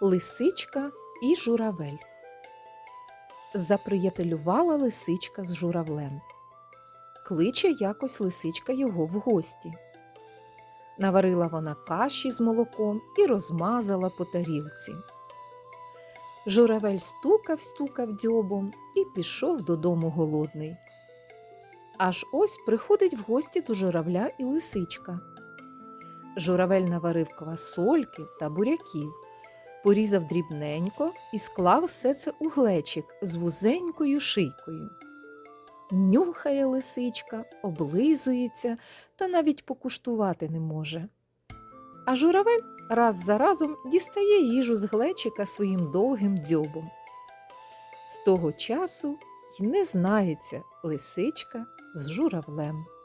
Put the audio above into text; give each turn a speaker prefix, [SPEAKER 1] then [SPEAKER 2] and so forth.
[SPEAKER 1] Лисичка і журавель. Заприятелювала лисичка з журавлем. Кличе якось лисичка його в гості. Наварила вона каші з молоком і розмазала по тарілці. Журавель стукав, стукав дзьобом і пішов додому голодний. Аж ось приходить в гості до журавля і лисичка. Журавель наварив квасольки та буряків, порізав дрібненько і склав все це у глечик з вузенькою шийкою. Нюхає лисичка, облизується та навіть покуштувати не може. А журавель раз за разом дістає їжу з глечика своїм довгим дзьобом. З того часу й не знається лисичка з журавлем.